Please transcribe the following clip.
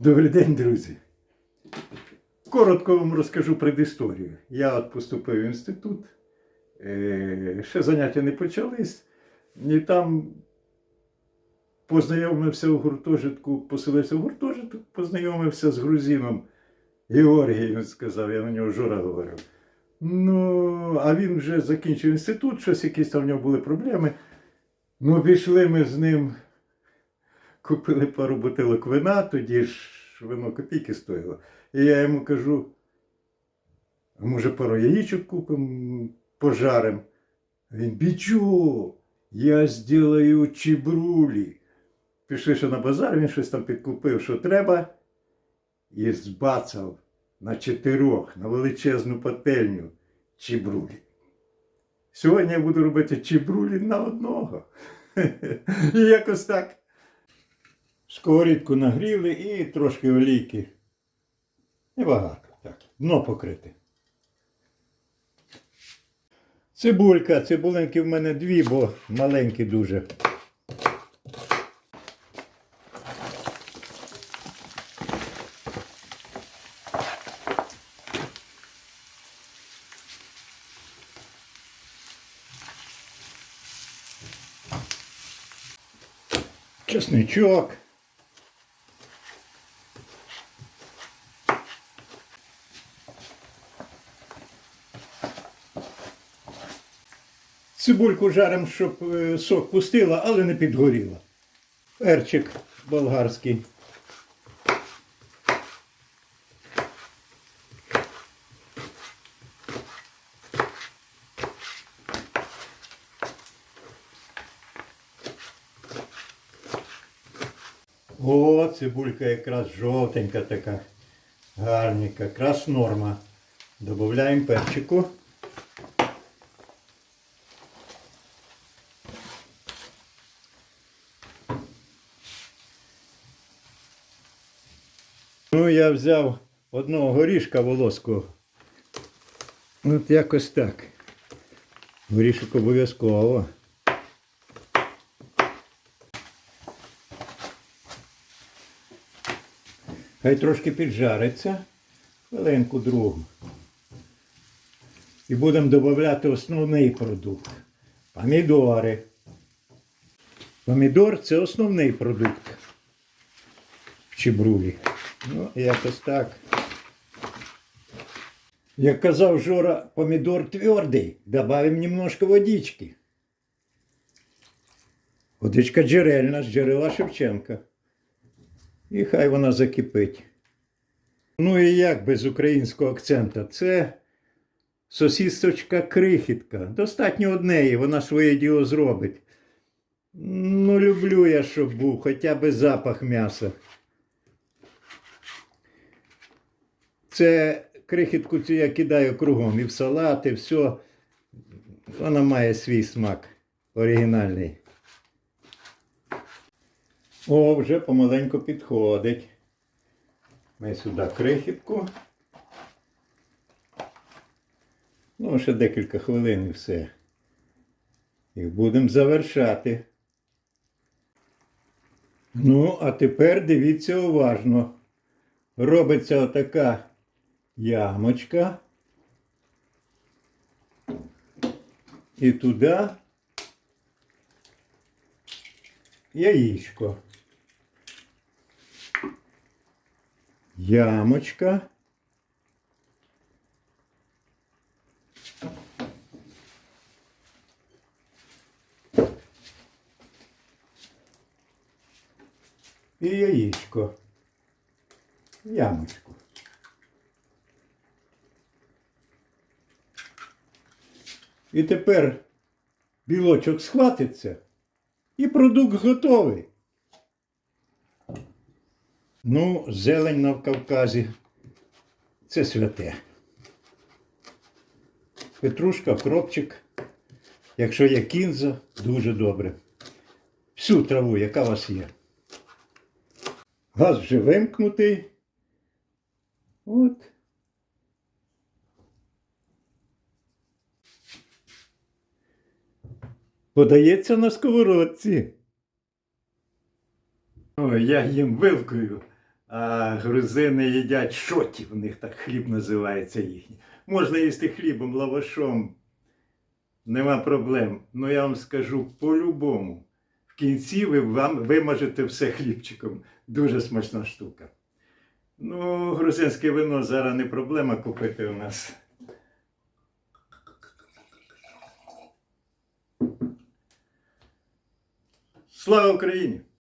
Добрий день, друзі. Коротко вам розкажу предісторію. Я от поступив в інститут, е, ще заняття не почались, і там познайомився у гуртожитку, поселився в гуртожиток, познайомився з грузином Георгієм, сказав, я на нього Жора говорив. Ну, а він вже закінчив інститут, щось якісь там в нього були проблеми. Ну, пішли ми з ним купили пару бутилок вина, тоді ж вино копійки стоїло. І я йому кажу, а може пару яєчок купимо, пожарим. Він бічу, я зроблю чебрулі. Пішли ще на базар, він щось там підкупив, що треба, і збацав на чотирьох, на величезну пательню чебрулі. Сьогодні я буду робити чебрулі на одного. І якось так. Сковорідку нагріли і трошки олійки. Небагато. Так. Дно покрите. Цибулька. Цибулинки в мене дві, бо маленькі дуже. Чесничок. Цибульку жарим, щоб е, сок пустила, але не підгоріла. Перчик болгарський. О, цибулька якраз жовтенька така, гарненька, якраз норма. Добавляємо перчику. Ну, я взяв одного горішка волоського. От якось так. Горішок обов'язково. Хай трошки піджариться, хвилинку другу. І будемо додавати основний продукт. Помідори. Помідор це основний продукт в чебрулі. Ну, якось так. Як казав Жора, помідор твердий, добавим немножко водички. Водичка джерельна з джерела Шевченка. І хай вона закипить. Ну і як без українського акцента? Це сосісочка крихітка. Достатньо однеї, вона своє діло зробить. Ну, люблю я, щоб був хоча б запах м'яса. Це крихітку цю я кидаю кругом і в салат, і все. Вона має свій смак оригінальний. О, вже помаленьку підходить. Ми сюди крихітку. Ну, ще декілька хвилин і все. І будемо завершати. Ну, а тепер дивіться уважно. Робиться отака ямочка. І туди яєчко. Ямочка. І яєчко. Ямочку. І тепер білочок схватиться і продукт готовий. Ну, зелень на Кавказі це святе. Петрушка, кропчик. Якщо є кінза, дуже добре. Всю траву, яка у вас є. Газ вже вимкнутий. От. Подається на сковородці. Ой, я їм вилкою, А грузини їдять шоті, в них так хліб називається їхній. Можна їсти хлібом, лавашом, нема проблем. Ну я вам скажу по-любому. В кінці ви вам вимажете все хлібчиком. Дуже смачна штука. Ну, грузинське вино зараз не проблема купити у нас. Слава Україні!